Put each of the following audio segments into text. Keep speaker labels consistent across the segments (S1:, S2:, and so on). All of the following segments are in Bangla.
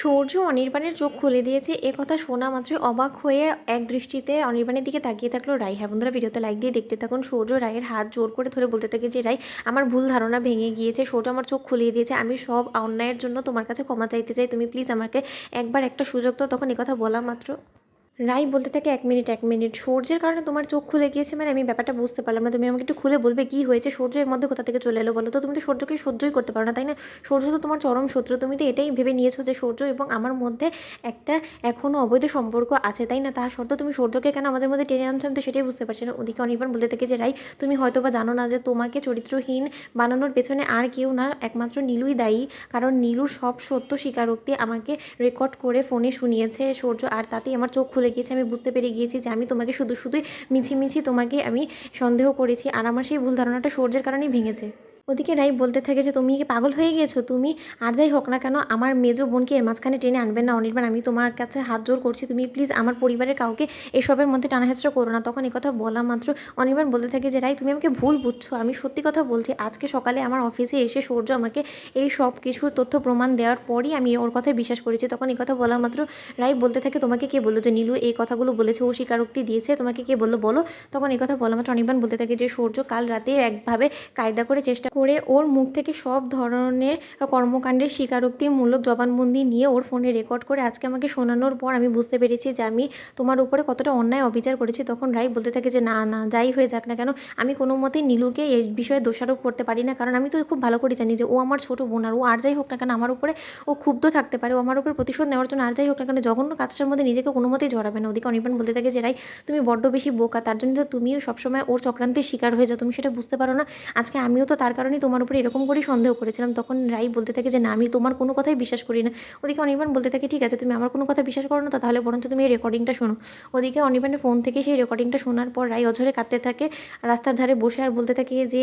S1: সূর্য অনির্বাণের চোখ খুলে দিয়েছে। এ কথা শোনা মাত্রই অবাক হয়ে এক দৃষ্টিতে অনির্বাণের দিকে তাকিয়ে থাকল রায়। হ্যাঁ বন্ধুরা, ভিডিওতে লাইক দিয়ে দেখতে থাকুন। সূর্য রায়ের হাত জোর করে ধরে বলতে থাকে যে, রায়, আমার ভুল ধারণা ভেঙে গিয়েছে। সূর্য আমার চোখ খুলিয়ে দিয়েছে। আমি সব অন্যায়ের জন্য তোমার কাছে ক্ষমা চাইতে চাই। তুমি প্লিজ আমাকে একবার একটা সুযোগ তো তখন কথা বলা মাত্র রাই বলতে থাকে এক মিনিট এক মিনিট। সূর্যের কারণে তোমার চোখ খুলে গিয়েছে মানে আমি ব্যাপারটা বুঝতে পারলাম না। তুমি আমাকে একটু খুলে বলবে কি হয়েছে? সূর্যের মধ্যে কোথা থেকে চলে এলো বলো তো? তুমি তো সূর্যকে সহ্যই করতে পারো না, তাই না? সূর্য তো তোমার চরম শত্রু। তুমি তো এটাই ভেবে নিয়েছো যে সূর্য এবং আমার মধ্যে একটা এখনও অবৈধ সম্পর্ক আছে, তাই না? তার সত্ত্বেও তুমি সূর্যকে কেন আমাদের মধ্যে টেনে আনছো? তো সেটাই বুঝতে পারছি না। ওদিকে অনির্বাণ বলতে থাকে যে, রাই, তুমি হয়তো বা জানো না যে তোমাকে চরিত্রহীন বানানোর পেছনে আর কেউ না, একমাত্র নীলুই দায়ী। কারণ নীলুর সব সত্য স্বীকারোক্তি আমাকে রেকর্ড করে ফোনে শুনিয়েছে সূর্য, আর তাতেই আমার চোখ খুলে গিয়েছে, আমি বুঝতে পেরে গিয়েছি যে আমি তোমাকে শুধু শুধুই মিছিমিছি তোমাকে আমি সন্দেহ করেছি। আর আমার সেই ভুল ধারণাটা সূর্যের কারণেই ভেঙেছে। ওদিকে রাই বলতে থাকে যে, তুমি কি পাগল হয়ে গিয়েছো তুমি আর যাই হোক না কেন, আমার মেজো বোনকে এর মাঝখানে টেনে আনবেন না, অনির্বাণ। আমি তোমার কাছে হাত জোর করছি। তুমি প্লিজ আমার পরিবারের কাউকে এসবের মধ্যে টানাহেচড়া করো না। তখন কথা বলা মাত্র অনির্বাণ বলতে থাকে যে, রাই, তুমি আমাকে ভুল বুঝছ। আমি সত্যি কথা বলছি, আজকে সকালে আমার অফিসে এসে সূর্য আমাকে এই সব কিছু তথ্য প্রমাণ দেওয়ার পরই আমি ওর কথায় বিশ্বাস করেছি। তখন এই কথা বলা মাত্র রাই বলতে থাকে, তোমাকে কে বলল যে, নীলু এই কথাগুলো বলেছে? ও স্বীকারোক্তি দিয়েছে। তোমাকে কে বলল? বলো। তখন এই কথা বলা মাত্র অনির্বাণ বলতে থাকে যে, সূর্য কাল রাতে একভাবে কায়দা করে চেষ্টা করে ওর মুখ থেকে সব ধরনের কর্মকাণ্ডের স্বীকারোক্তিমূলক জবানবন্দি নিয়ে ওর ফোনে রেকর্ড করে আজকে আমাকে শোনানোর পর আমি বুঝতে পেরেছি যে আমি তোমার উপরে কতটা অন্যায় অবিচার করেছি। তখন রাই বলতে থাকে যে, না না, যাই হয়ে যাক না কেন, আমি কোনো মতেই নীলুকে এই বিষয়ে দোষারোপ করতে পারি না। কারণ আমি তো খুব ভালো করে জানি যে, ও আমার ছোটো বোন আর ও আর যাই হোক না কেন, আমার উপরে ও ক্ষুব্ধ থাকতে পারে। ও আমার উপরে প্রতিশোধ নেওয়ার জন্য আর যাই হোক না কেন, জঘন্য কাজটার মধ্যে নিজেকে কোনো মতেই জড়াবে না। ওদিকে অনির্বাণ বলতে থাকে যে, রাই, তুমি বড্ড বেশি বোকা, তার জন্য তো তুমিও সবসময় ওর চক্রান্তের শিকার হয়ে যাও। তুমি সেটা বুঝতে পারো না। আজকে আমিও তো তার কারণেই তোমার উপরে এরকম করেই সন্দেহ করেছিলাম। তখন রাই বলতে থাকে যে, না, আমি তোমার কোনো কথাই বিশ্বাস করি না। ওদিকে অনির্বাণ বলতে থাকে, ঠিক আছে, তুমি আমার কোনো কথা বিশ্বাস করো না তাহলে বরঞ্চ তুমি এই রেকর্ডিংটা শোনো। ওদিকে অনির্বাণের ফোন থেকে সেই রেকর্ডিংটা শোনার পর রাই অঝরে কাঁদতে থাকে, রাস্তার ধারে বসে আর বলতে থাকে যে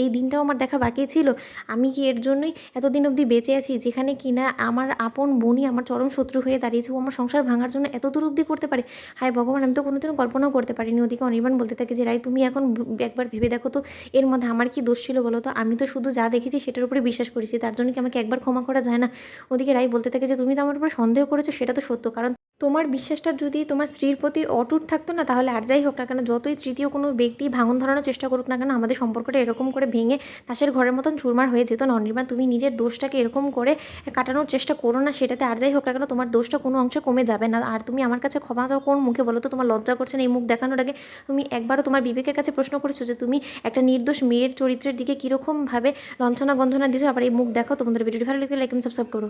S1: এই দিনটাও আমার দেখা বাকি ছিল। আমি কি এর জন্যই এতদিন অবধি বেঁচে আছি, যেখানে কিনা আমার আপন বোনই আমার চরম শত্রু হয়ে দাঁড়িয়েছে, ও আমার সংসার ভাঙার জন্য এত দূর অবধি করতে পারে? হায় ভগবান, আমি তো কোনোদিনও কল্পনাও করতে পারিনি। ওদিকে অনির্বাণ বলতে থাকে যে, রাই, তুমি এখন একবার ভেবে দেখো তো, এর মধ্যে আমার কি দোষ ছিল বলো তো? আমি তো শুধু যা দেখেছি সেটার উপরে বিশ্বাস করেছি, তার জন্য কি আমাকে একবার ক্ষমা করা যায় না? ওদিকে রাই বলতে থাকে যে, তুমি তো আমার উপরে সন্দেহ করেছ, সেটা তো সত্য। কারণ তোমার বিশ্বাসটা যদি তোমার স্ত্রীর প্রতি অটুট থাকতো না, তাহলে আর যাই হোক না কেন, যতই তৃতীয় কোনো ব্যক্তি ভাঙন ধরানোর চেষ্টা করুক না কেন, আমাদের সম্পর্কটা এরকম করে ভেঙে তাসের ঘরের মতন চুরমার হয়ে যেত অনির্বাণ তুমি নিজের দোষটাকে এরকম করে কাটানোর চেষ্টা করো না, সেটাতে আর যাই হোক না কেন, তোমার দোষটা কোনো অংশে কমে যাবে না। আর তুমি আমার কাছে ক্ষমা চাও কোন মুখে বলো তো, তোমার লজ্জা করছে না এই মুখ দেখানোর আগে। তুমি একবারও তোমার বিবেকের কাছে প্রশ্ন করেছ যে, তুমি একটা নির্দোষ মেয়ের চরিত্রের দিকে কীরকমভাবে লঞ্চনা গঞ্জনা দিয়েছ আবার এই মুখ দেখাও, তোমাদের ভিডিওটি ভালো লাগলে লাইক সাবস্ক্রাইব করো।